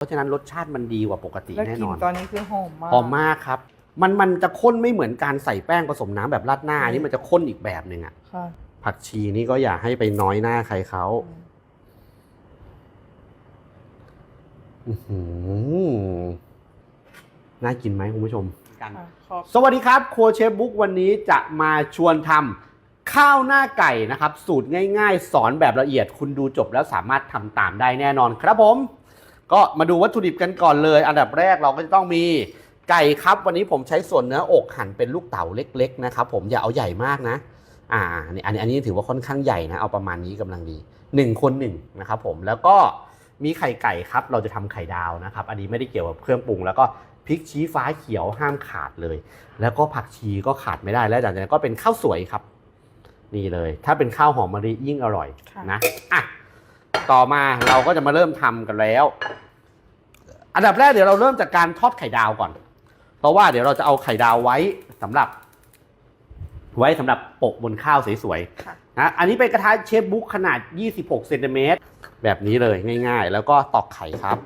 เพราะฉะนั้นรสชาติมันดีกว่าปกติแล้วแน่กลิ่นนอนตอนนี้คือหอมมากหอมมากครับ มันมันจะข้นไม่เหมือนการใส่แป้งผสมน้ำแบบราดหน้าอืมนี่มันจะข้นอีกแบบหนึ่งอะค่ะผักชีนี่ก็อย่าให้ไปน้อยหน้าใครเขาอื้อหือน่ากินไหมคุณผู้ชม ค่ะขอบ สวัสดีครับครัวเชฟบุ๊กวันนี้จะมาชวนทำข้าวหน้าไก่นะครับ สูตรง่ายๆ สอนแบบละเอียดคุณดูจบแล้วสามารถทำตามได้แน่นอนครับผม ก็มาดูวัตถุดิบกันก่อนเลย อันดับแรกเราก็จะต้องมีไก่ครับ วันนี้ผมใช้ส่วนเนื้ออกหั่นเป็นลูกเต๋าเล็กๆนะครับผมอย่าเอาใหญ่มากนะ อ่าอันนี้อันนี้อันนี้ถือว่าค่อนข้างใหญ่นะเอาประมาณนี้กำลังดี1คน1นะครับผมแล้วก็มีไข่ไก่ครับ เราจะทำไข่ดาวนะครับ อันนี้ไม่ได้เกี่ยวกับเครื่องปรุง แล้วก็พริกชี้ฟ้าเขียวห้ามขาดเลย แล้วก็ผักชีก็ขาดไม่ได้แล้วจากนั้นก็เป็นข้าวสวยครับ นี่เลย ถ้าเป็นข้าวหอมมะลิยิ่งอร่อยค่ะนะอะ ต่อมาเราก็จะมาเริ่มทำกันแล้ว อันดับแรกเดี๋ยวเราเริ่มจากการทอดไข่ดาวก่อน เพราะว่าเดี๋ยวเราจะเอาไข่ดาวไว้สำหรับ ไว้สำหรับโปะบนข้าวสวยค่ะๆนะอันนี้เป็นกระทะเชฟบุ๊กขนาด 26เซนติเมตรแบบนี้เลยง่าย ๆ แล้วก็ตอกไข่ครับ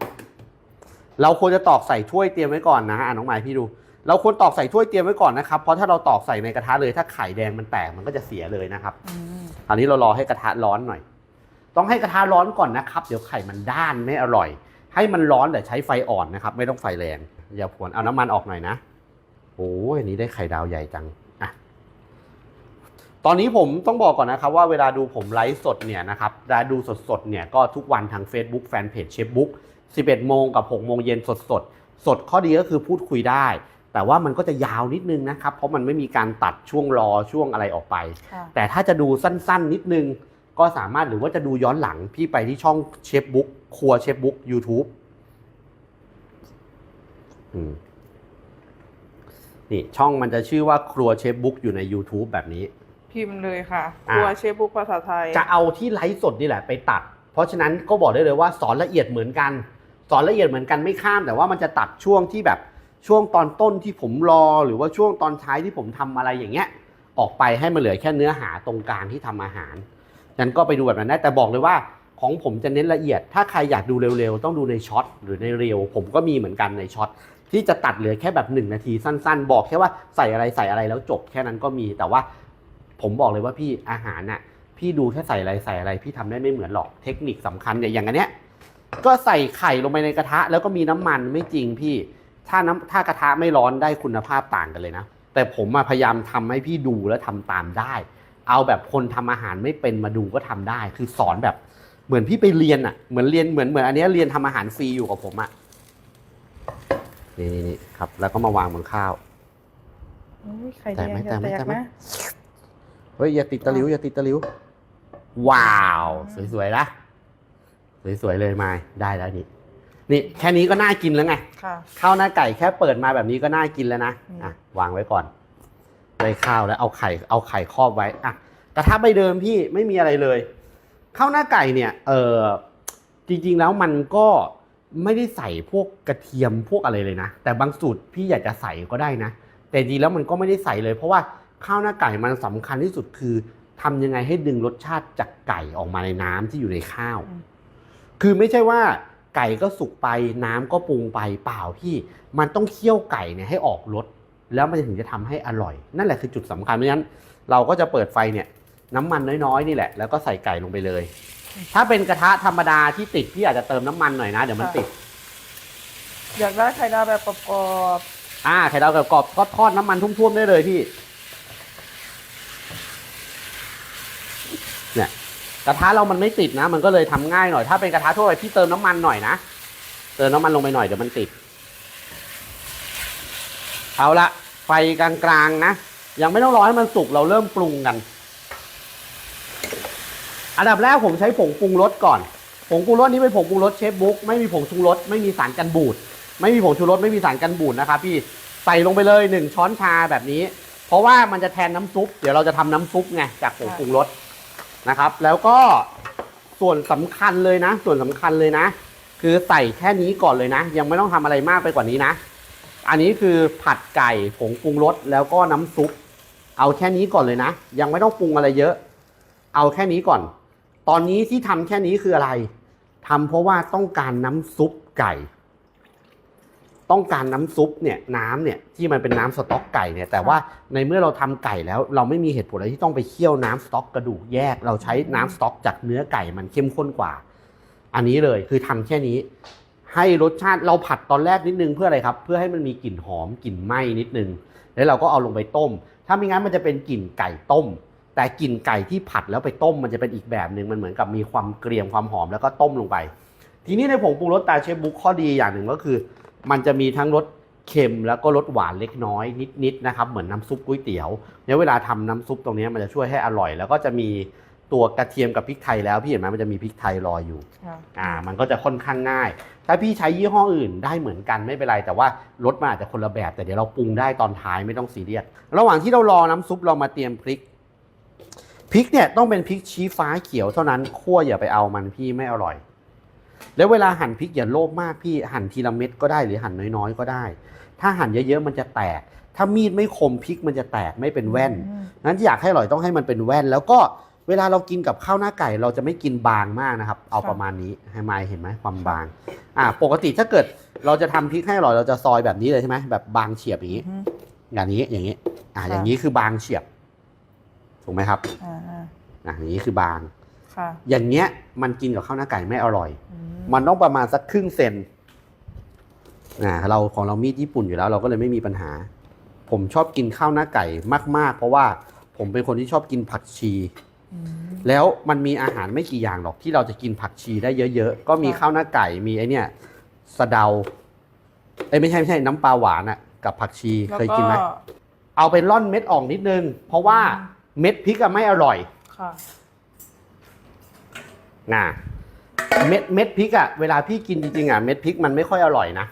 เราควรจะตอกใส่ถ้วยเตรียมไว้ก่อนนะอะน้องหมายพี่ดู เราควรตอกใส่ถ้วยเตรียมไว้ก่อนนะครับ เพราะถ้าเราตอกใส่ในกระทะเลย ถ้าไข่แดงมันแตกมันก็จะเสียเลยนะครับอืมตอนนี้เรารอให้กระทะร้อนหน่อย ต้องให้กระทะร้อนก่อนนะครับ เดี๋ยวไข่มันด้านไม่อร่อย ให้มันร้อนแต่ใช้ไฟอ่อนนะครับ ไม่ต้องไฟแรง อย่าผวนเอาน้ำมันออกหน่อยนะโอ้ยอันนี้ได้ไข่ดาวใหญ่จังอะตอนนี้ผมต้องบอกก่อนนะครับ ว่าเวลาดูผมไลฟ์สดเนี่ยนะครับเวลาดูสดๆเนี่ยก็ทุกวันทาง Facebook Fanpage เชฟบุ๊ก11 โมงกับ 6 โมงเย็นสดๆสดข้อดีก็คือพูดคุยได้ แต่ว่ามันก็จะยาวนิดนึงนะครับ เพราะมันไม่มีการตัดช่วงรอช่วงอะไรออกไปค่ะแต่ถ้าจะดูสั้นๆ นิดนึง ก็สามารถหรือว่าจะดูย้อนหลังพี่ไปที่ช่องเชฟบุ๊กครัวเชฟบุ๊ก YouTube อืมนี่ช่องมันจะชื่อว่าครัวเชฟบุ๊กอยู่ใน YouTube แบบนี้ พิมพ์เลยค่ะคอ่ารัวเชฟบุ๊กภาษาไทย จะเอาที่ไลฟ์สดนี่แหละไปตัด เพราะฉะนั้นก็บอกได้เลยว่าสอนละเอียดเหมือนกัน สอนละเอียดเหมือนกันไม่ข้าม แต่ว่ามันจะตัดช่วงที่แบบช่วงตอนต้นที่ผมรอ หรือว่าช่วงตอนท้ายที่ผมทำอะไรอย่างเงี้ย ออกไปให้มันเหลือแค่เนื้อหาตรงกลางที่ทำอาหาร นั้นก็ไปดูแบบนั้นได้แต่บอกเลยว่าของผมจะเน้นละเอียด ถ้าใครอยากดูเร็วๆ ต้องดูในช็อตหรือในเรียวผมก็มีเหมือนกันในช็อตที่จะตัดเหลือแค่แบบหนึ่งนาทีสั้นๆ บอกแค่ว่าใส่อะไรใส่อะไรแล้วจบแค่นั้นก็มีแต่ว่าผมบอกเลยว่าพี่อาหารน่ะพี่ดูแค่ใส่อะไรใส่อะไร พี่ทำได้ไม่เหมือนหรอกเทคนิคสำคัญเนี่ยอย่างอันเนี้ยก็ใส่ไข่ลงไปในกระทะ แล้วก็มีน้ำมันไม่จริงพี่ ถ้าน้ำถ้ากระทะไม่ร้อนได้คุณภาพต่างกันเลยนะ แต่ผมมาพยายามทำให้พี่ดูแล้วทำตามได้ เอาแบบคนทำอาหารไม่เป็นมาดูก็ทำได้ คือสอนแบบเหมือนพี่ไปเรียนอะ เหมือนเรียนเหมือนเหมือนอันเนี้ยเรียนทำอาหารฟรีอยู่กับผมอะนี่นี่นี่ครับ แล้วก็มาวางบนข้าวอุ๊ยไข่แดแตกงไหมจะแตกไหมแตกแตกไหมนะเฮ้ยอย่าติดตะหลิวอย่าติดตะหลิวว้าว สวยๆนะสวยๆเลยมายได้แล้วนี่นี่แค่นี้ก็น่ากินแล้วไงค่ะข้าวหน้าไก่แค่เปิดมาแบบนี้ก็น่ากินแล้วนะอืมอะวางไว้ก่อน ได้ข้าวแล้วเอาไข่เอาไข่ครอบไว้อะกระทะใบเดิมพี่ไม่มีอะไรเลยข้าวหน้าไก่เนี่ยเออจริงๆแล้วมันก็ไม่ได้ใส่พวกกระเทียมพวกอะไรเลยนะ แต่บางสูตรพี่อยากจะใส่ก็ได้นะ แต่จริงๆแล้วมันก็ไม่ได้ใส่เลย เพราะว่าข้าวหน้าไก่มันสำคัญที่สุดคือทำยังไงให้ดึงรสชาติจากไก่ออกมาในน้ำที่อยู่ในข้าวอืมคือไม่ใช่ว่าไก่ก็สุกไปน้ำก็ปรุงไปเปล่าพี่ มันต้องเคี่ยวไก่เนี่ยให้ออกรส แล้วมันถึงจะทำให้อร่อย นั่นแหละคือจุดสำคัญเพราะฉะนั้นเราก็จะเปิดไฟเนี่ยน้ำมันน้อยๆนี่แหละ แล้วก็ใส่ไก่ลงไปเลย ถ้าเป็นกระทะธรรมดาที่ติดพี่อาจจะเติมน้ำมันหน่อยนะ เดี๋ยวมันติด อยากได้ไข่ดาวแบบกรอบอ่าไข่ดาวกรอบๆก็ทอดน้ำมันทุ่มๆได้เลยพี่เนี่ยกระทะเรามันไม่ติดนะ มันก็เลยทำง่ายหน่อย ถ้าเป็นกระทะทั่วไปพี่เติมน้ำมันหน่อยนะเติมน้ำมันลงไปหน่อยเดี๋ยวมันติด เอาละ ไฟกลางๆนะ ยังไม่ต้องรอให้มันสุกเราเริ่มปรุงกัน อันดับแรกผมใช้ผงปรุงรสก่อน ผงปรุงรสนี้เป็นผงปรุงรสเชฟบุ๊กไม่มีผงชูรสไม่มีสารกันบูด ไม่มีผงชูรสไม่มีสารกันบูดนะครับพี่ใส่ลงไปเลยหนึ่งช้อนชาแบบนี้ เพราะว่ามันจะแทนน้ำซุป เดี๋ยวเราจะทำน้ำซุปไงจากผงปรุงรสนะครับ แล้วก็ส่วนสำคัญเลยนะ ส่วนสำคัญเลยนะ คือใส่แค่นี้ก่อนเลยนะ ยังไม่ต้องทำอะไรมากไปกว่านี้นะ อันนี้คือผัดไก่ผงปรุงรสแล้วก็น้ำซุป เอาแค่นี้ก่อนเลยนะ ยังไม่ต้องปรุงอะไรเยอะ เอาแค่นี้ก่อน ตอนนี้ที่ทำแค่นี้คืออะไรทำเพราะว่าต้องการน้ำซุปไก่ ต้องการน้ำซุปเนี่ยน้ำเนี่ยที่มันเป็นน้ำสต๊อกไก่เนี่ย แต่ว่าในเมื่อเราทำไก่แล้ว เราไม่มีเหตุผลอะไรที่ต้องไปเคี่ยวน้ำสต๊อกกระดูกแยก เราใช้น้ำสต๊อกจากเนื้อไก่มันเข้มข้นกว่า อันนี้เลยคือทำแค่นี้ ให้รสชาติเราผัดตอนแรกนิดนึงเพื่ออะไรครับ เพื่อให้มันมีกลิ่นหอมกลิ่นไหม้นิดนึง แล้วเราก็เอาลงไปต้ม ถ้าไม่งั้นมันจะเป็นกลิ่นไก่ต้ม แต่กลิ่นไก่ที่ผัดแล้วไปต้มมันจะเป็นอีกแบบหนึ่งมันเหมือนกับมีความเกรียมความหอมแล้วก็ต้มลงไป ทีนี้ในผงปรุงรสตาเชฟบุ๊กข้อดีอย่างหนึ่งก็คือ มันจะมีทั้งรสเค็มแล้วก็รสหวานเล็กน้อยนิดๆนะครับเหมือนน้ำซุปก๋วยเตี๋ยวเนี่ยเวลาทำน้ำซุปตรงนี้มันจะช่วยให้อร่อย แล้วก็จะมี ตัวกระเทียมกับพริกไทยแล้วพี่เห็นไหมมันจะมีพริกไทยรออยู่ ค่ะอ่า มันก็จะค่อนข้างง่าย ถ้าพี่ใช้ยี่ห้ออื่นได้เหมือนกันไม่เป็นไร แต่ว่ารสมันอาจจะคนละแบบ แต่เดี๋ยวเราปรุงได้ตอนท้ายไม่ต้องซีเรียส ระหว่างที่เรารอน้ำซุปเรามาเตรียมพริก พริกเนี่ยต้องเป็นพริกชี้ฟ้าเขียวเท่านั้นคั่วอย่าไปเอามันพี่ไม่อร่อย แล้วเวลาหั่นพริกอย่าโลภมากพี่หั่นทีละเม็ดก็ได้หรือหั่นน้อยๆ ก็ได้ ถ้าหั่นเยอะๆมันจะแตก ถ้ามีดไม่คมพริกมันจะแตกไม่เป็นแว่น อืม นั้นที่อยากให้อร่อยต้องให้มันเป็นแว่นแล้วก็ เวลาเรากินกับข้าวหน้าไก่ เราจะไม่กินบางมากนะครับ เอาค่ะประมาณนี้ให้ไมายเห็นไหมความบาง อ่าปกติถ้าเกิดเราจะทำพริกให้อร่อยเราจะซอยแบบนี้เลยใช่ไหมแบบบางเฉียบอย่างนี้อืมอย่างนี้อย่างนี้ อ่าค่ะอย่างนี้คือบางเฉียบถูกไหมครับอ่าอ่าอ่าอย่างนี้คือบางค่ะอย่างเงี้ยมันกินกับข้าวหน้าไก่ไม่อร่อยอืมมันต้องประมาณสักครึ่งเซนอ่าเราของเรามีดญี่ปุ่นอยู่แล้ว เราก็เลยไม่มีปัญหา ผมชอบกินข้าวหน้าไก่มาก ๆ เพราะว่าผมเป็นคนที่ชอบกินผักชีอืม แล้วมันมีอาหารไม่กี่อย่างหรอกที่เราจะกินผักชีได้เยอะๆ ก็มีค่ะข้าวหน้าไก่มีไอเนี่ยสะเดาเอ้ยไม่ใช่ไม่ใช่น้ำปลาหวานอะกับผักชีแล้วเคยกินไหมเอาไปร่อนเม็ดออกนิดนึง เพราะว่าอืมเม็ดพริกอะไม่อร่อยค่ะนะเม็ดเม็ดพริกอะเวลาพี่กินจริงๆอะเม็ดพริกมันไม่ค่อยอร่อยนะ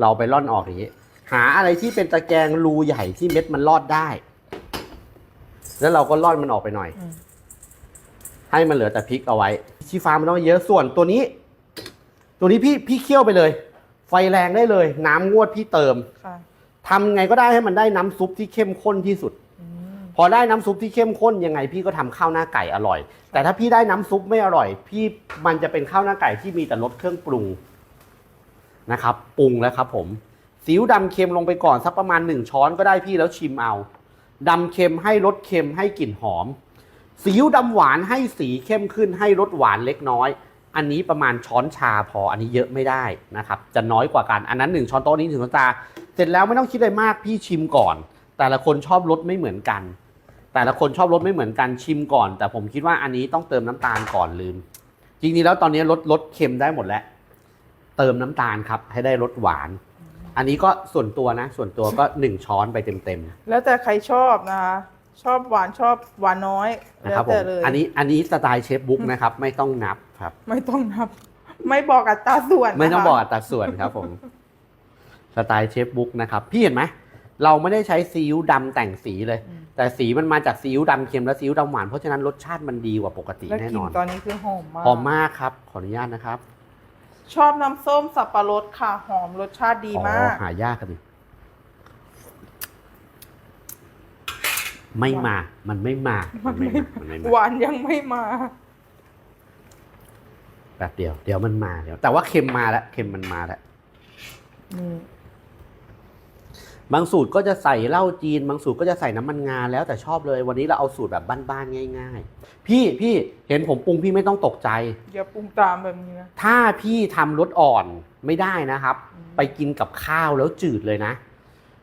เราไปร่อนออกอย่างนี้ หาอะไรที่เป็นตะแกรงรูใหญ่ที่เม็ดมันรอดได้ แล้วเราก็ร่อนมันออกไปหน่อยอืมให้มันเหลือแต่พริกเอาไว้ ชีฟ้ามันต้องเยอะส่วนตัวนี้ ตัวนี้พี่พี่เคี่ยวไปเลย ไฟแรงได้เลย น้ำงวดพี่เติมค่ะทำไงก็ได้ให้มันได้น้ำซุปที่เข้มข้นที่สุดอืมพอได้น้ำซุปที่เข้มข้นยังไงพี่ก็ทำข้าวหน้าไก่อร่อย แต่ถ้าพี่ได้น้ำซุปไม่อร่อย พี่มันจะเป็นข้าวหน้าไก่ที่มีแต่รสเครื่องปรุงนะครับ ปรุงแล้วครับ ผมซีอิ๊วดำเค็มลงไปก่อนสักประมาณหนึ่งช้อนก็ได้พี่แล้วชิมเอา ดำเค็มให้รสเค็มให้กลิ่นหอมซีอิ๊วดำหวานให้สีเข้มขึ้นให้รสหวานเล็กน้อย อันนี้ประมาณช้อนชาพออันนี้เยอะไม่ได้นะครับ จะน้อยกว่ากันอันนั้นหนึ่งช้อนโต๊ะนี้ถึงช้อนชาเสร็จแล้วไม่ต้องคิดอะไรมากพี่ชิมก่อน แต่ละคนชอบรสไม่เหมือนกัน แต่ละคนชอบรสไม่เหมือนกันชิมก่อน แต่ผมคิดว่าอันนี้ต้องเติมน้ำตาลก่อนลืม จริงๆแล้วตอนนี้ลดลดเค็มได้หมดแล้ว เติมน้ำตาลครับให้ได้รสหวาน อันนี้ก็ส่วนตัวนะ ส่วนตัวก็หนึ่งช้อนไปเต็มแล้วแต่ใครชอบนะคะชอบหวานชอบหวานน้อยๆนะแล้ครับวผแต่มเลยอันนี้อันนี้สไตล์เชฟบุ๊กนะครับไม่ต้องนับครับ ไม่ต้องนับ ไม่บอกอัตราส่วนนะคะไม่ต้องบอกอัตราส่วนครับผมสไตล์เชฟบุ๊กนะครับพี่เห็นไหมเราไม่ได้ใช้ซีอิ๊วดำแต่งสีเลย อืมแต่สีมันมาจากซีอิ๊วดำเค็มและซีอิ๊วดำหวานเพราะฉะนั้นรสชาติมันดีกว่าปกติแล้วแน่กลิ่นนอนตอนนี้คือหอมมากหอมมากครับ ขออนุญาตนะครับ ชอบน้ำส้มสับปะรดค่ะ หอมรสชาติดีมากอ๋อหายากกันดิไม่มา มันไม่มา มันไม่มามันไม่หมา วานยังไม่มา แป๊บเดียว เดี๋ยวมันมาเดี๋ยว แต่ว่าเค็มมาแล้ว เค็มมันมาแล้ว นี่ บางสูตรก็จะใส่เหล้าจีน บางสูตรก็จะใส่น้ำมันงาแล้วแต่ชอบเลย วันนี้เราเอาสูตรแบบบ้านๆง่าย ๆ พี่พี่เห็นผมปรุงพี่ไม่ต้องตกใจ อย่าปรุงตามแบบนี้นะ ถ้าพี่ทำรสอ่อนไม่ได้นะครับอืมไปกินกับข้าวแล้วจืดเลยนะ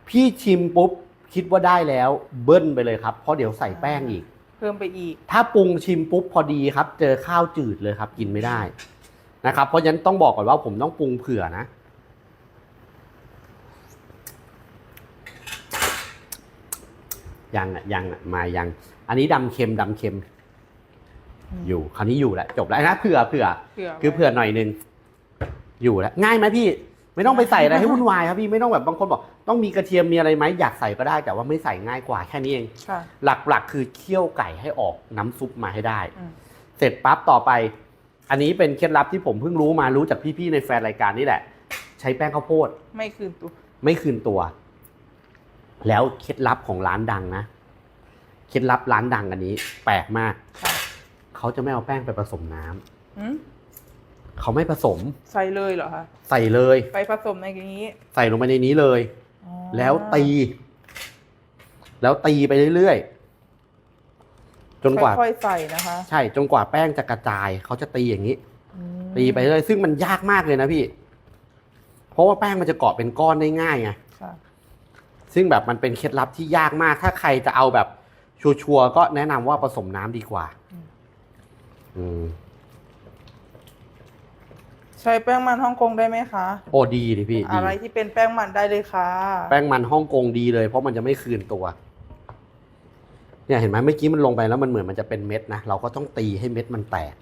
พี่ชิมปุ๊บคิดว่าได้แล้วเบิ้ลไปเลยครับ เพราะเดี๋ยวใส่แป้งอีก เพิ่มไปอีก ถ้าปรุงชิมปุ๊บพอดีครับ เจอข้าวจืดเลยครับ กินไม่ได้นะครับ เพราะฉะนั้นต้องบอกก่อนว่าผมต้องปรุงเผื่อนะ ยังอะยังอะมายัง อันนี้ดำเค็มดำเค็มอืมอยู่คราวนี้อยู่แล้วจบแล้วนะเผื่อเผื่อเผื่อคือเผื่อหน่อยหนึงอยู่แล้วง่ายไหมพี่ไม่ต้องไปใส่อะไรให้วุ่นวายครับพี่ไม่ต้องแบบบางคนบอกต้องมีกระเทียมมีอะไรไหมอยากใส่ก็ได้ แต่ว่าไม่ใส่ง่ายกว่าแค่นี้เองค่ะหลักๆ คือเคี่ยวไก่ให้ออกน้ำซุปมาให้ได้อืมเสร็จปั๊บต่อไป อันนี้เป็นเคล็ดลับที่ผมเพิ่งรู้มารู้จากพี่ๆในแฟนรายการนี่แหละ ใช้แป้งข้าวโพด ไม่คืนตัว ไม่คืนตัว แล้วเคล็ดลับของร้านดังนะเคล็ดลับร้านดังอันนี้ แปลกมากค่ะเขาจะไม่เอาแป้งไปผสมน้ำอืมเขาไม่ผสมใส่เลยเหรอคะใส่เลย ไปผสมในนี้ใส่ลงไปในนี้เลย อ๋อแล้วตี แล้วตีไปเรื่อยๆจนกว่า ค่อยๆใส่นะคะใช่ จนกว่าแป้งจะกระจาย เขาจะตีอย่างนี้ อืมตีไปเรื่อยซึ่งมันยากมากเลยนะพี่ เพราะว่าแป้งมันจะเกาะเป็นก้อนได้ง่ายไงค่ะ ซึ่งแบบมันเป็นเคล็ดลับที่ยากมาก ถ้าใครจะเอาแบบชัวร์ๆก็แนะนำว่าผสมน้ำดีกว่าอืมอืม ใช้แป้งมันฮ่องกงได้ไหมคะ โอ้ดีดิพี่ดีอะไรที่เป็นแป้งมันได้เลยค่ะ แป้งมันฮ่องกงดีเลย เพราะมันจะไม่คืนตัว เนี่ยเห็นไหมเมื่อกี้มันลงไปแล้วมันเหมือนมันจะเป็นเม็ดนะเราก็ต้องตีให้เม็ดมันแตก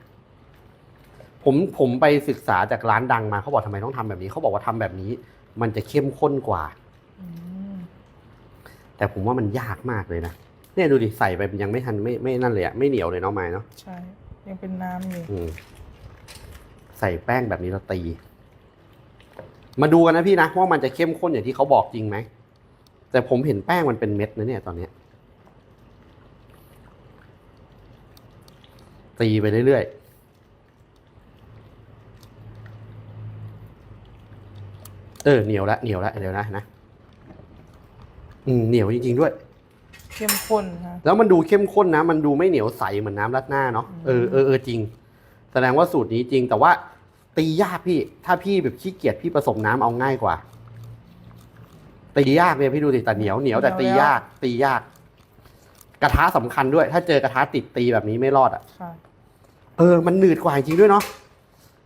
ผมผมไปศึกษาจากร้านดังมาเขาบอกทำไมต้องทำแบบนี้เขาบอกว่าทำแบบนี้ มันจะเข้มข้นกว่า อืม แต่ผมว่ามันยากมากเลยนะเนี่ยดูดิใส่ไปมันยังไม่ทันไม่ไม่นั่นเลยอะไม่เหนียวเลยเนาะไม้เนาะใช่ ยังเป็นน้ำอยู่อืมใส่แป้งแบบนี้เราตี มาดูกันนะพี่นะว่ามันจะเข้มข้นอย่างที่เขาบอกจริงไหมแต่ผมเห็นแป้งมันเป็นเม็ดนะเนี่ยตอนเนี้ยตีไปเรื่อยๆเออเหนียวละเหนียวละเดี๋ยวนะนะ อืมเหนียวจริงๆด้วย เข้มข้นค่ะแล้วมันดูเข้มข้นนะ มันดูไม่เหนียวใสเหมือนน้ำรัดหน้าเนาะเออเออเออจริง แสดงว่าสูตรนี้จริง แต่ว่า ตียากพี่ ถ้าพี่แบบขี้เกียจพี่ผสมน้ำเอาง่ายกว่า ตียากเนี่ยพี่ดูสิแต่เหนียวเหนียวแต่ตียาก ตียาก กระทะสำคัญด้วย ถ้าเจอกระทะติดตีแบบนี้ไม่รอดอะ ค่ะ เออ มันหนืดกว่าจริงด้วยเนาะ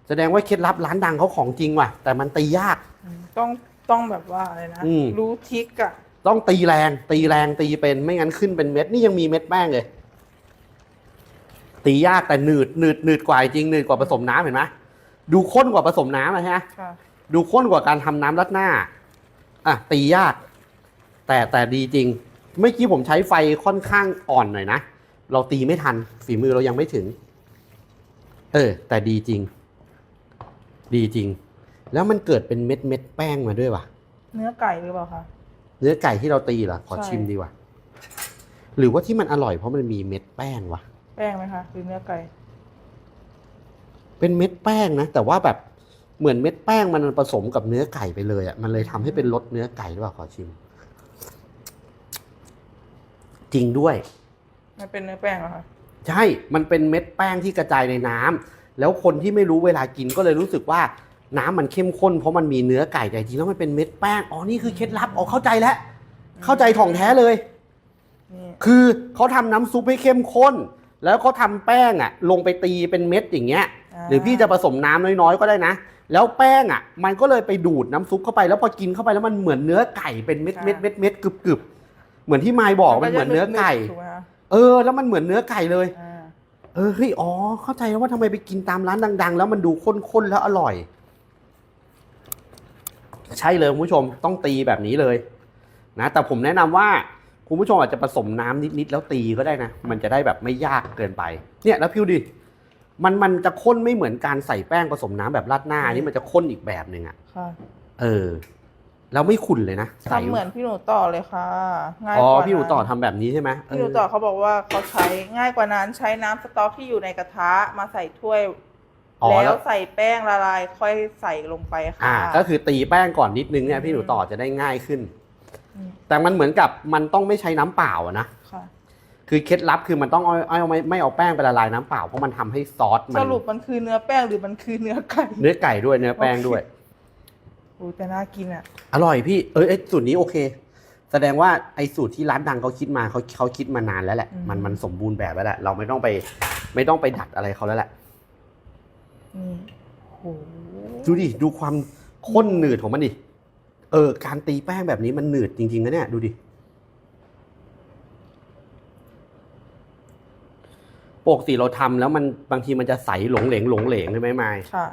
แสดงว่าเคล็ดลับร้านดังเขาของจริงว่ะ แต่มันตียากอืมต้องต้องแบบว่าอะไรนะ อืม รู้ทริกอะ ต้องตีแรง ตีแรงตีเป็นไม่งั้นขึ้นเป็นเม็ดนี่ยังมีเม็ดแป้งเลย ตียากแต่หนืดหนืดหนืดกว่าจริงหนืดกว่าผสมน้ำเห็นไหมดูข้นกว่าผสมน้ำนะฮะค่ะดูข้นกว่าการทำน้ำรัดหน้าอะตียาก แต่แต่ดีจริง เมื่อกี้ผมใช้ไฟค่อนข้างอ่อนหน่อยนะ เราตีไม่ทัน ฝีมือเรายังไม่ถึง เออ แต่ดีจริง ดีจริง แล้วมันเกิดเป็นเม็ดเม็ดแป้งมาด้วยว่ะ เนื้อไก่หรือเปล่าคะ เนื้อไก่ที่เราตีเหรอขอใช่ชิมดีกว่า หรือว่าที่มันอร่อยเพราะมันมีเม็ดแป้งวะแป้งไหมคะหรือเนื้อไก่ เป็นเม็ดแป้งนะ แต่ว่าแบบเหมือนเม็ดแป้งมันผสมกับเนื้อไก่ไปเลยอะ่ะมันเลยทำให้เป็นรสเนื้อไก่หรือเปล่าขอชิม จริงด้วยไม่เป็นเนื้อแป้งเหรอคะใช่ มันเป็นเม็ดแป้งที่กระจายในน้ำแล้วคนที่ไม่รู้เวลากินก็เลยรู้สึกว่า น้ำมันเข้มข้นเพราะมันมีเนื้อไก่แต่จริงแล้วมันเป็นเม็ดแป้งอ๋อนี่คือเคล็ดลับอ๋อเข้าใจแล้ว เข้าใจถ่องแท้เลยนี่คือเขาทำน้ำซุปให้เข้มข้น แล้วเขาทำแป้งอะลงไปตีเป็นเม็ดอย่างเงี้ยาหรือพี่จะผสมน้ำน้อยๆก็ได้นะ แล้วแป้งอะ มันก็เลยไปดูดน้ำซุปเข้าไปแล้วพอกินเข้าไปแล้วมันเหมือนเนื้อไก่เป็นเม็ดเม็ดเม็ดเม็ดกรึบกรึบเหมือนที่ไมายบอกมันเหมือนเนื้อไก่ถูกไหมคะเออ แล้วมันเหมือนเนื้อไก่เลยอ่าเออเฮ้ยอ๋อเข้าใจแล้วว่าทำไมไปกินตามร้านดัง ๆ แล้วมันดูข้นๆแล้วอร่อย ใช่เลยคุณผู้ชมต้องตีแบบนี้เลยนะแต่ผมแนะนำว่าคุณผู้ชมอาจจะผสมน้ำนิดๆแล้วตีก็ได้นะ มันจะได้แบบไม่ยากเกินไป เนี่ยแล้วพิวดิมันมันจะข้นไม่เหมือนการใส่แป้งผสมน้ำแบบราดหน้าอันนี่มันจะข้นอีกแบบหนึ่งอะค่ะเออแล้วไม่ขุ่นเลยนะใส่ทำเหมือนพี่หนูต่อเลยค่ะ ง่ายอ๋อกว่าพี่หนูต่อนั้นทำแบบนี้ใช่ไหมพี่หนูต่อเขาบอกว่าเขาใช้ง่ายกว่านั้นใช้น้ำสต๊อกที่อยู่ในกระทะมาใส่ถ้วย อ๋อแล้แล้วว ใส่แป้งละลายค่อยใส่ลงไปค่ะอ่าก็คือตีแป้งก่อนนิดนึงเนี่ยอืมพี่หนูต่อจะได้ง่ายขึ้น มแต่มันเหมือนกับมันต้องไม่ใช้น้ำเปล่าอะนะ ค่ะ คือเคล็ดลับคือมันต้องเอาเอาไม่ไม่เอาแป้งไปละลายน้ำเปล่าเพราะมันทำให้ซอสมัสรุปมันคือเนื้อแป้งหรือมันคือเนื้อไก่เนื้อไก่ด้วยเนื้อแป้งด้วย โอ้แต่น่ากินอะ อร่อยพี่เอยเอยสูตรนี้โอเค แสดงว่าไอ้สูตรที่ร้านดังเขาคิดมาเขาเขาคิดมานานแล้วแหละ อืม มันมันสมบูรณ์แบบแล้วแหละเราไม่ต้องไปไม่ต้องไปดัดอะไรเขาแล้วแหละ นี่โหดูดิ ดูความข้นหนืดของมันดิ เออ การตีแป้งแบบนี้มันหนืดจริงๆนะเนี่ย ดูดิ ปกติเราทำแล้วมันบางทีมันจะใสหลงเหลงหลงเหลงใช่ไหมไมายค่ะ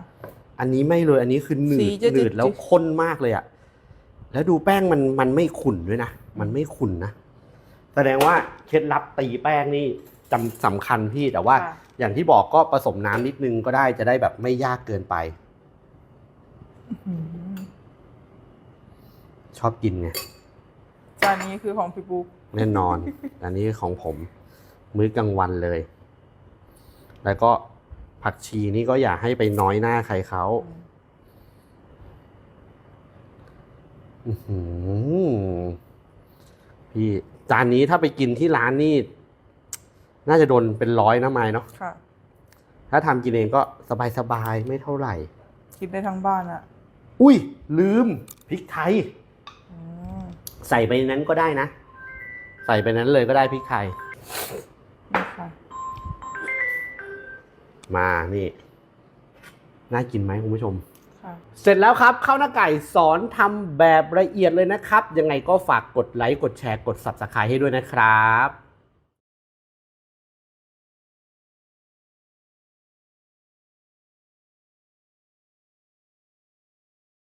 อันนี้ไม่เลย อันนี้คือหนืสีดจะหนืดจืดๆแล้วข้นมากเลยอะแล้วดูแป้งมันมันไม่ขุ่นด้วยนะ มันไม่ขุ่นนะ แสดงว่าเคล็ดลับตีแป้งนี่ จำสำคัญพี่แต่ว่า ค่ะ อย่างที่บอกก็ผสมน้ำนิดนึงก็ได้จะได้แบบไม่ยากเกินไป อืมชอบกินไงจานนี้คือของพี่บุ๊กแน่นอน อันนี้ของผม มื้อกลางวันเลย แล้วก็ผผักชีนี่ก็อย่าให้ไปน้อยหน้าใครเขาอื้อหือพี่จานนี้ถ้าไปกินที่ร้านนี่ น่าจะโดนเป็นร้อยนะไม้เนาะค่ะ ถ้าทำกินเองก็สบายๆไม่เท่าไหร่ กินได้ทั้งบ้านอะอุ้ย ลืมพริกไทย อืมใส่ไปนั้นก็ได้นะ ใส่ไปนั้นเลยก็ได้พริกไทย นี่ค่ะมานี่ น่ากินไหมคุณผู้ชม ค่ะ เสร็จแล้วครับข้าวหน้าไก่สอนทำแบบละเอียดเลยนะครับ ยังไงก็ฝากกดไลค์ กดแชร์ กด subscribe ให้ด้วยนะครับ